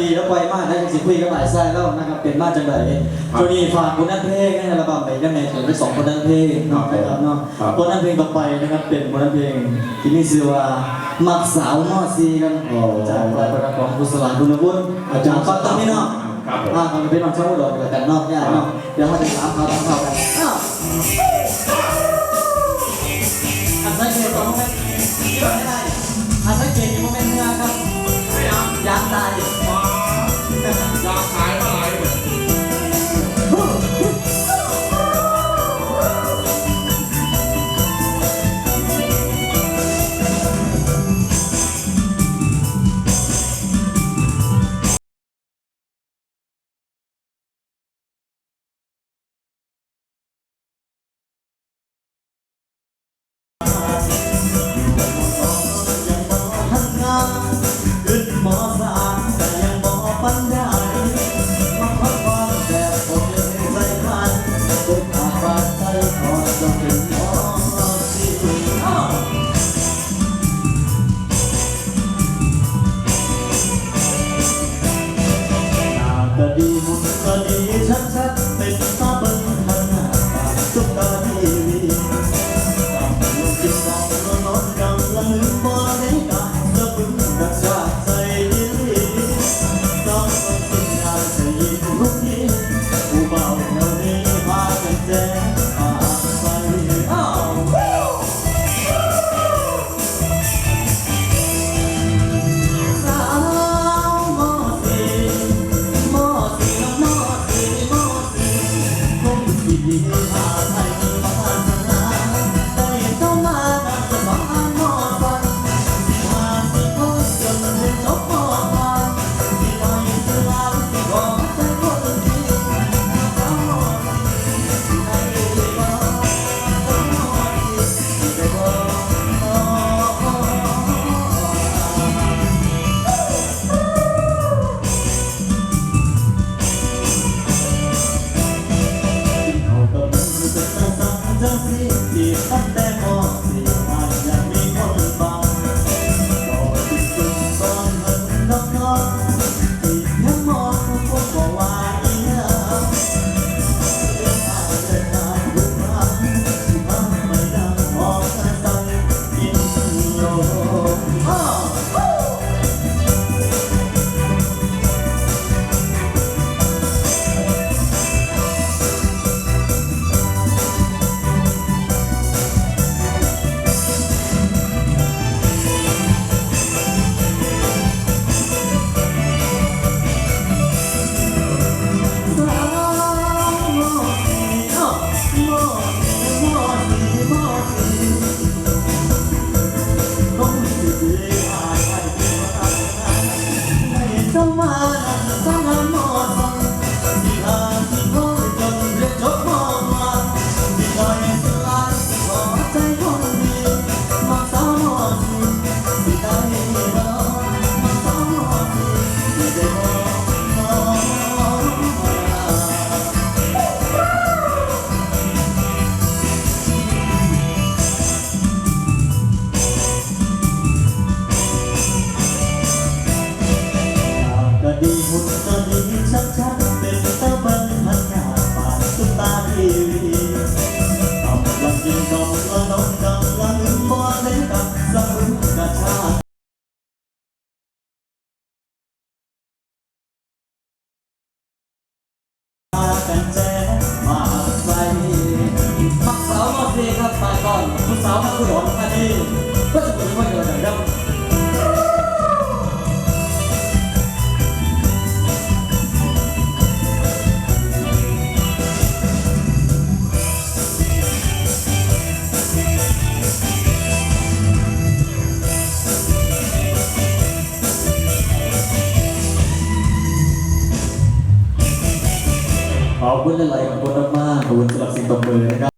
ดีแล้วไวมากนะจริงๆคุยกับหลายไส้แล้วนะครับเป็นมาจังไดช่วงนี้ฝากคนนั้นเพลงในอัลบั้มไปยังไงถึงไปสองคนนั้นเพลงเนาะนะครับเนาะคนนั้นเพลงต่อไปนะครับเป็นคนนั้นเพลงที่มีชื่อว่ามักสาวมอซีครับจากรายประของกุศลคุณวุฒิอาจารย์ฟังตรงนี้เนาะครับผมอ่ามันเป็นน้องชาวอุดรกันนอกญาติเนาะเดี๋ยวมาจะถามเขาถามเขากันอ้าวอัน ดีหุ่นก็ดีชัดชัดๆเป็นเต้าเบิ้งพันหน้าปากสุดตาทีวีกำลังกินกำลังนอนกำลังลืมบ่ได้กับสะบึงกระชากพากันแจ้มาใส่มักสาวมาเซครับมาก่อนผู้สาวมาคุยหลอนคดีก็จะเป็นว่าเดียวกันครับ ขอ